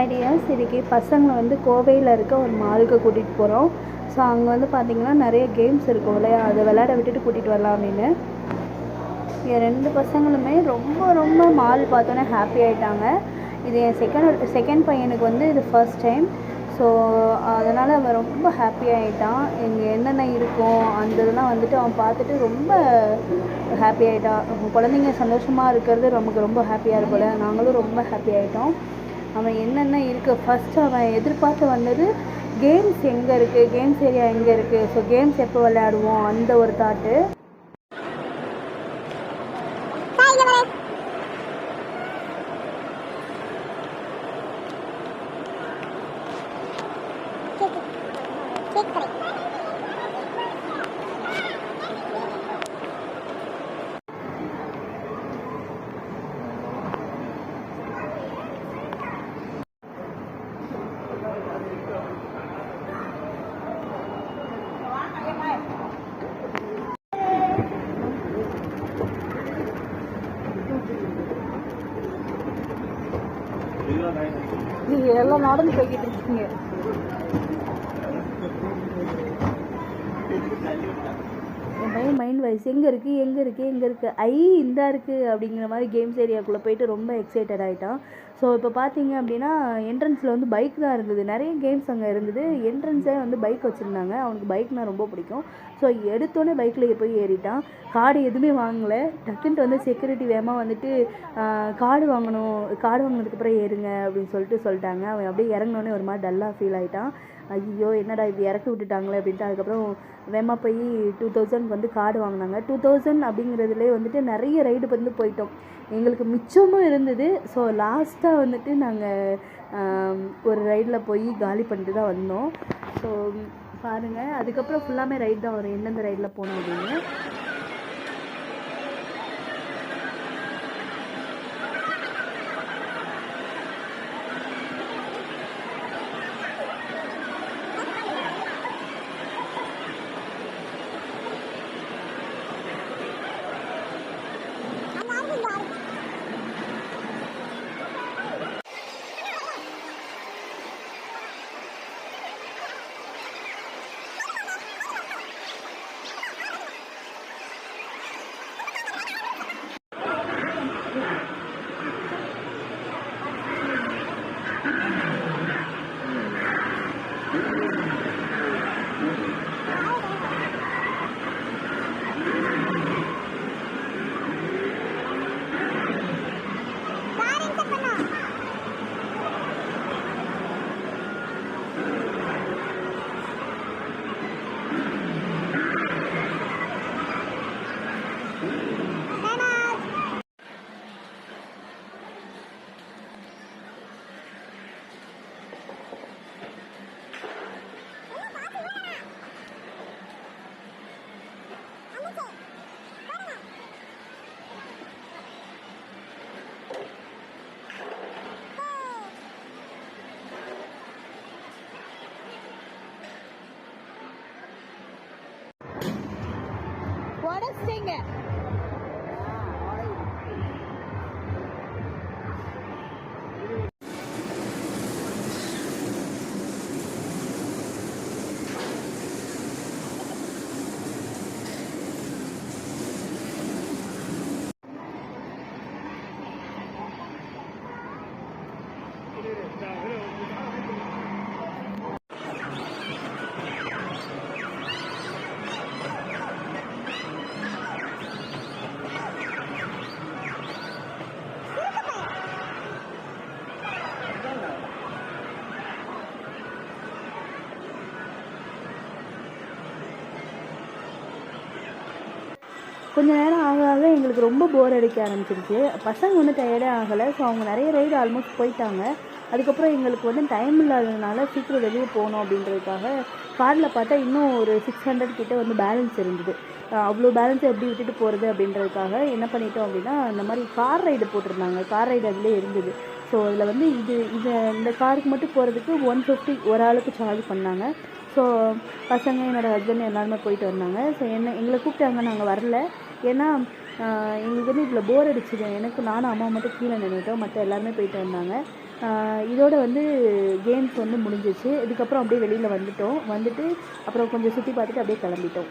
Ideas. இன்றைக்கி பசங்களை வந்து கோவையில் இருக்க ஒரு மாலுக்கு கூட்டிகிட்டு போகிறோம் ஸோ அங்கே வந்து பார்த்திங்கன்னா நிறைய கேம்ஸ் இருக்கும் இல்லையா? அதை விளையாட விட்டுட்டு கூட்டிகிட்டு வரலாம் அப்படின்னு என் ரெண்டு பசங்களுமே ரொம்ப ரொம்ப மால் பார்த்தோன்னே ஹாப்பி ஆகிட்டாங்க இது என் செகண்ட் செகண்ட் பையனுக்கு வந்து இது ஃபர்ஸ்ட் டைம் ஸோ அதனால் அவன் ரொம்ப ஹாப்பி ஆகிட்டான் இங்கே என்னென்ன இருக்கும் அந்த இதெல்லாம் வந்துட்டு அவன் பார்த்துட்டு ரொம்ப ஹாப்பி ஆகிட்டான் குழந்தைங்க சந்தோஷமாக இருக்கிறது நமக்கு ரொம்ப ஹாப்பியாக இருக்கும்ல நாங்களும் ரொம்ப ஹாப்பி ஆகிட்டோம் அவன் என்னென்ன இருக்குது ஃபஸ்ட்டு அவன் எதிர்பார்த்து வந்தது கேம்ஸ் எங்கே இருக்குது கேம்ஸ் ஏரியா எங்கே இருக்குது ஸோ கேம்ஸ் எப்போ விளையாடுவோம்? அந்த ஒரு தாட்டு நீங்கள் எல்லாம் நடந்து போய்கிட்டு இருக்கீங்க. என் பையன் மைண்ட் வைஸ் எங்கே இருக்குது எங்கே இருக்குது எங்கே இருக்குது ஐ இந்தா இருக்குது அப்படிங்கிற மாதிரி கேம்ஸ் ஏரியாக்குள்ளே போயிட்டு ரொம்ப எக்ஸைட்டட் ஆகிட்டான் ஸோ இப்போ பார்த்தீங்க அப்படின்னா என்ட்ரன்ஸில் வந்து பைக் தான் இருந்தது. நிறைய கேம்ஸ் அங்கே இருந்தது. என்ட்ரன்ஸே வந்து பைக் வச்சுருந்தாங்க. அவனுக்கு பைக்னால் ரொம்ப பிடிக்கும். ஸோ எடுத்தோடனே பைக்கில் போய் ஏறிட்டான். கார்டு எதுவுமே வாங்கலை. டக்குன்ட்டு வந்து செக்யூரிட்டி வேகமாக வந்துட்டு கார்டு வாங்கணும். கார்டு வாங்கினதுக்கப்புறம் ஏறுங்க அப்படின்னு சொல்லிட்டு சொல்லிட்டாங்க. அவன் அப்படியே இறங்கினோடனே ஒரு மாதிரி டல்லாக ஃபீல் ஆகிட்டான் ஐயோ என்னடா இப்படி இறக்கி விட்டுட்டாங்களே அப்படின்ட்டு அதுக்கப்புறம் வேமா போய் டூ தௌசண்ட் வந்து கார்டு வாங்கினாங்க. டூ தௌசண்ட் அப்படிங்கிறதுலே வந்துட்டு நிறைய ரைடு வந்து போயிட்டோம். எங்களுக்கு மிச்சமும் இருந்தது. ஸோ லாஸ்ட்டாக வந்துட்டு நாங்கள் ஒரு ரைடில் போய் காலி பண்ணிட்டு தான் வந்தோம். ஸோ பாருங்கள் அதுக்கப்புறம் ஃபுல்லாமே ரைட் தான் வரும். எந்தெந்த ரைடில் போனோம் அப்படின்னு. உடச்சிங்க கொஞ்ச நேரம் ஆக ஆக எங்களுக்கு ரொம்ப போர் அடிக்க ஆரம்பிச்சிருச்சு. பசங்க வந்து டயர்டே ஆகலை. ஸோ அவங்க நிறைய ரைடு ஆல்மோஸ்ட் போயிட்டாங்க. அதுக்கப்புறம் எங்களுக்கு வந்து டைம் இல்லாததுனால சீக்கிரம் வெளியே போகணும் அப்படின்றதுக்காக காரில் பார்த்தா இன்னும் ஒரு சிக்ஸ் ஹண்ட்ரட் கிட்டே வந்து பேலன்ஸ் இருந்தது. அவ்வளோ பேலன்ஸை எப்படி விட்டுட்டு போகிறது அப்படின்றதுக்காக என்ன பண்ணிட்டோம் அப்படின்னா இந்த மாதிரி கார் ரைடு போட்டிருந்தாங்க. கார் ரைடு அதிலே இருந்தது. ஸோ அதில் வந்து இது இது இந்த காருக்கு மட்டும் போகிறதுக்கு ஒன் ஃபிஃப்டி ஒரு ஆளுக்கு சார்ஜ் பண்ணாங்க. ஸோ பசங்க என்னோடய ஹஸ்பண்ட் எல்லாருமே போயிட்டு வந்தாங்க. ஸோ என்ன எங்களை கூப்பிட்டாங்க நாங்கள் வரல. ஏன்னா எங்களுக்கு வந்து இதில் போர் அடிச்சுது. எனக்கு நானும் அம்மா மட்டும் கீழே நின்றுட்டோம் மற்ற எல்லாருமே போயிட்டு வந்தாங்க. இதோட வந்து கேம்ஸ் வந்து முடிஞ்சிச்சு. இதுக்கப்புறம் அப்படியே வெளியில் வந்துட்டோம். வந்துட்டு அப்புறம் கொஞ்சம் சுற்றி பார்த்துட்டு அப்படியே கிளம்பிட்டோம்.